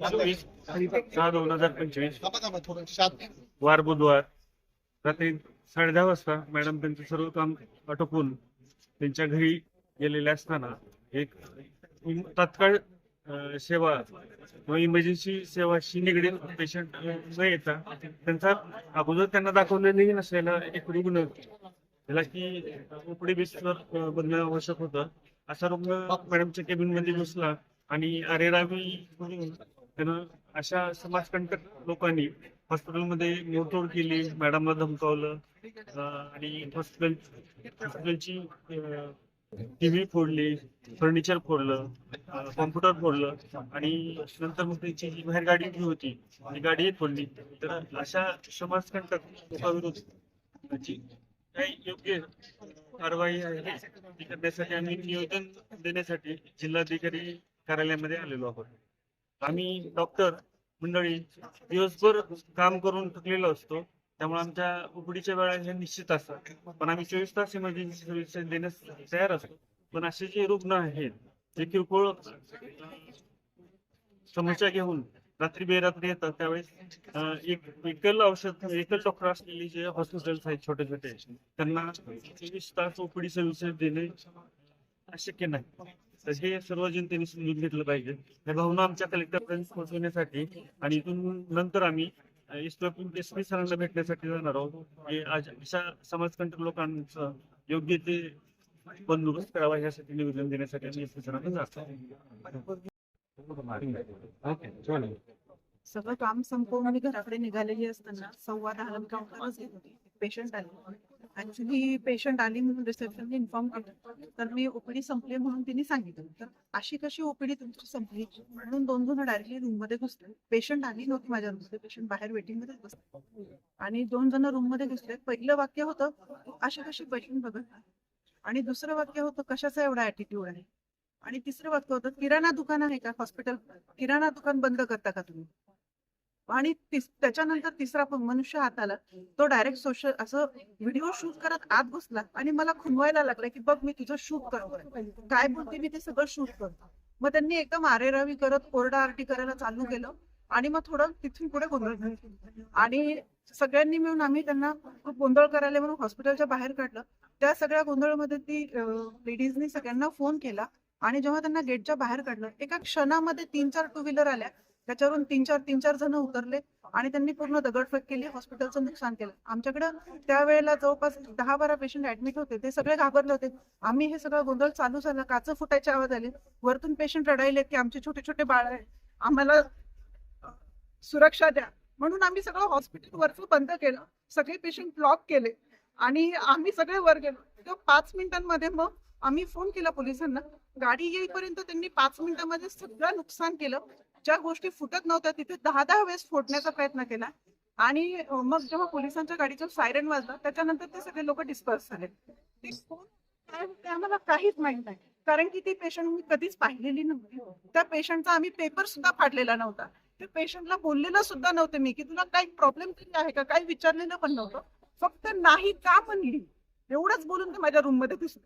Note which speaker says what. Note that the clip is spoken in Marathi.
Speaker 1: चोवीस सहा दोन हजार पंचवीस. वार बुधवार. रात्री साडे दहा वाजता मॅडम त्यांचं सर्व काम आटोपून त्यांच्या घरी गेलेले असताना एक तात्काळ सेवा किंवा इमर्जन्सी सेवाशी निगडीत पेशंट न येता त्यांचा अगोदर त्यांना दाखवलेली नसलेला एक रुग्ण त्याला की उपडी बेसवर बघणं आवश्यक होतं. असा रुग्ण मॅडमच्या केबिनमध्ये घुसला आणि अरेरावी त्यानं अशा समाजकंटक लोकांनी हॉस्पिटलमध्ये मोडतोड केली मॅडमला धमकावलं आणि हॉस्पिटल हॉस्पिटलची टीव्ही फोडली फर्निचर फोडलं कॉम्प्युटर फोडलं आणि नंतर मग त्यांची जी बाहेर गाडी उभी होती ती गाडी फोडली. तर अशा समाजकंटक लोकांविरुद्ध जी काही योग्य कारवाई आहे ती करण्यासाठी आम्ही नियोजन देण्यासाठी जिल्हाधिकारी कार्यालयामध्ये आलेलो आहोत. आम्ही डॉक्टर मंडळी दिवसभर काम करून थकलेलो असतो. त्यामुळे आमच्या उपडीच्या वेळा हे निश्चित असतात. पण आम्ही चोवीस तास इमर्जन्सी सर्व्हिस देण्यास तयार असतो. पण असे जे रुग्ण आहेत जे किरकोळ समस्या घेऊन रात्री बेरात्री येतात त्यावेळेस एक एकल औषध एकच डॉक्टर असलेले जे हॉस्पिटल्स आहेत छोटे छोटे त्यांना चोवीस तास ओपीडी सर्व्हिसेस देणे अशक्य नाही. तर हे सर्व जनतेने समजून घेतलं पाहिजे. या भावना आमच्या कलेक्टरपर्यंत पोहोचवण्यासाठी आणि इथून नंतर आम्ही सरांना भेटण्यासाठी जाणार आहोत. आज अशा समाजकंटक लोकांचं योग्य ते बंदोबस्त करावा यासाठी निवेदन देण्यासाठी आम्ही सरांना जातो
Speaker 2: सगळं काम संपवून मी घराकडे निघालेली असताना सव्वा घेत होती. पेशंट आली. ऍक्च्युली पेशंट आली म्हणून रिसेप्शन इन्फॉर्म केलं. तर मी ओपीडी संपली म्हणून तिने सांगितलं. तर अशी कशी ओपीडी तुमची संपली? म्हणून दोन जण डायरेक्टली रूममध्ये घुसले. पेशंट आली नव्हती माझ्या रूम पेशंट बाहेर वेटिंग मध्येच बसले. आणि दोन जण रूममध्ये घुसले. पहिलं वाक्य होतं अशी कशी पेशंट बघत आणि दुसरं वाक्य होतं कशाचा एवढा ऍटिट्यूड आहे? आणि तिसरं वाक्य होतं किराणा दुकान आहे का? हॉस्पिटल किराणा दुकान बंद करता का तुम्ही? आणि त्याच्यानंतर तिसरा मनुष्य हात आला तो डायरेक्ट सोशल असं व्हिडिओ शूट करत आत घुसला आणि मला खुनवायला लागला की बघ मी तुझं शूट करतोय. काय बोलते मी ते सगळं शूट करतो मग त्यांनी एकदम आरेरावी करत ओरडा आरटी करायला चालू केलं आणि मग थोडं तिथून पुढे गोंधळ आणि सगळ्यांनी मिळून आम्ही त्यांना खूप गोंधळ करायला म्हणून हॉस्पिटलच्या बाहेर काढलं. त्या सगळ्या गोंधळामध्ये ती लेडीजनी सगळ्यांना फोन केला आणि जेव्हा त्यांना गेटच्या बाहेर काढलं एका क्षणामध्ये तीन चार टू व्हीलर आल्या. त्याच्यावरून तीन चार तीन चार जण उतरले आणि त्यांनी पूर्ण दगडफेक केली हॉस्पिटलचं नुकसान केलं. आमच्याकडे त्यावेळेला जवळपास दहा बारा पेशंट ऍडमिट होते. ते सगळे घाबरले होते. आम्ही हे सगळं गोंधळ चालू झाला. काच फुटायचे आवाज आले. वरतून पेशंट रडायले की आमचे छोटे छोटे बाळ आहे आम्हाला सुरक्षा द्या. म्हणून आम्ही सगळं हॉस्पिटल वरचं बंद केलं. सगळे पेशंट ब्लॉक केले. आणि आम्ही सगळे वर गेलो. पाच मिनिटांमध्ये मग आम्ही फोन केला पोलिसांना. गाडी येईपर्यंत त्यांनी पाच मिनिटांमध्ये सगळं नुकसान केलं. ज्या गोष्टी फुटत नव्हत्या तिथे दहा दहा वेळेस फोडण्याचा प्रयत्न केला. आणि मग जेव्हा पोलिसांच्या गाडीचं सायरन वाजलं त्याच्यानंतर ते सगळे लोक डिस्पर्स झाले. ते कोण आम्हाला काहीच माहीत नाही. कारण की ती पेशंट मी कधीच पाहिलेली नव्हती. त्या पेशंटचा आम्ही पेपर सुद्धा फाडलेला नव्हता. त्या पेशंटला बोललेलं सुद्धा नव्हते मी की तुला काही प्रॉब्लेम तरी आहे का? काही विचारलेलं पण नव्हतं. फक्त नाही का म्हणली. एवढंच बोलून ते माझ्या रूममध्ये दिसलं